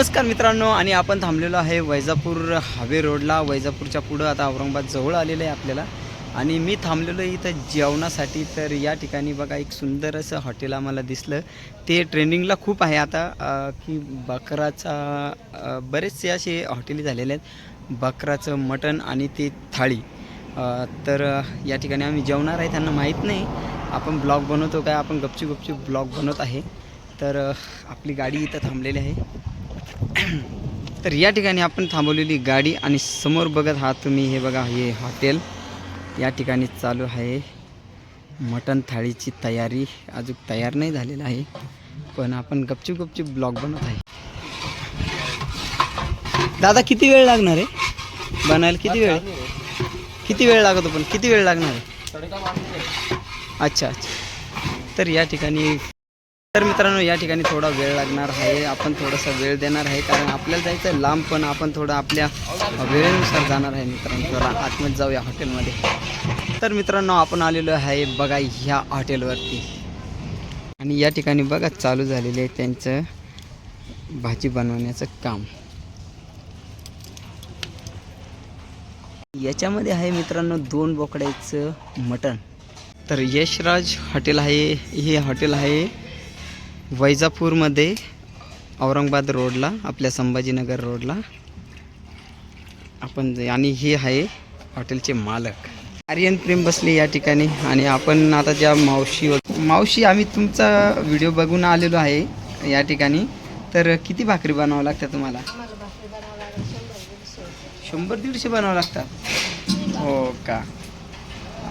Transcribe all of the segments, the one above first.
नमस्कार मित्रांनो आणि आपण थांबलेलो आहे वैजापूर हावे रोडला. वैजापूरच्या पुढं आता औरंगाबाद जवळ आलेलं आहे आपल्याला. आणि मी थांबलेलो आहे इथं जेवणासाठी. तर या ठिकाणी बघा एक सुंदर असं हॉटेल आम्हाला दिसलं. ते ट्रेंडिंगला खूप आहे आता की बकराचा बरेचसे असे हॉटेली झालेले आहेत. बकराचं मटण आणि ते थाळी. तर या ठिकाणी आम्ही जेवणार आहे त्यांना माहीत नाही. आपण ब्लॉग बनवतो काय? आपण गपचूप गपचूप ब्लॉग बनवत आहे. तर आपली गाडी इथं थांबलेली आहे. तर या ठिकाणी आपण थांबवलेली गाडी आणि समोर बघत आहात तुम्ही हे बघा हे हॉटेल. या ठिकाणी चालू आहे मटण थाळीची तयारी. अजून तयार नाही झालेलं आहे पण आपण गपचूप गपचूप ब्लॉग बनवत आहे. दादा किती वेळ लागणार आहे? बनायला किती वेळ? किती वेळ लागतो पण? किती वेळ लागणार आहे? अच्छा अच्छा. तर या ठिकाणी तर मित्रांनो या ठिकाणी थोडा वेळ लागणार आहे. आपण थोडासा वेळ देणार आहे कारण आपल्याला जायचं आहे लांब पण आपण थोडं आपल्या वेळेनुसार जाणार आहे मित्रांनो. थोडा आतमध्ये जाऊया हॉटेलमध्ये. तर मित्रांनो आपण आलेलो आहे बघा ह्या हॉटेलवरती. आणि या ठिकाणी बघा चालू झालेले आहे त्यांचं भाजी बनवण्याचं काम. याच्यामध्ये आहे मित्रांनो दोन बोकड्याचं मटण. तर यशराज हॉटेल आहे हे हॉटेल आहे वैजापूरमध्ये औरंगाबाद रोडला आपल्या संभाजीनगर रोडला. आपण आणि हे आहे हॉटेलचे मालक. आर्यन प्रेम बसले या ठिकाणी आणि आपण आता ज्या मावशी मावशी आम्ही तुमचा व्हिडिओ बघून आलेलो आहे या ठिकाणी. तर किती भाकरी बनावं लागतं तुम्हाला? शंभर दीडशे बनावं लागतात. हो का?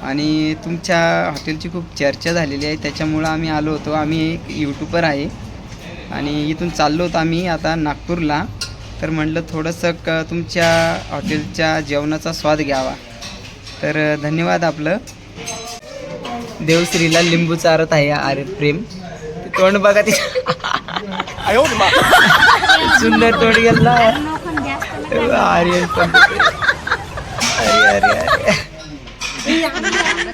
आणि तुमच्या हॉटेलची खूप चर्चा झालेली आहे त्याच्यामुळं आम्ही आलो होतो. आम्ही एक यूट्यूबर आहे. आणि इथून चाललो होतो आम्ही आता नागपूरला. तर म्हटलं थोडंसं क तुमच्या हॉटेलच्या जेवणाचा स्वाद घ्यावा. तर धन्यवाद आपलं. देवश्रीला लिंबू चारत आहे अरे प्रेम. तोंड बघा ते सुंदर तोंड गेला अरे अरे अरे. 哎 呀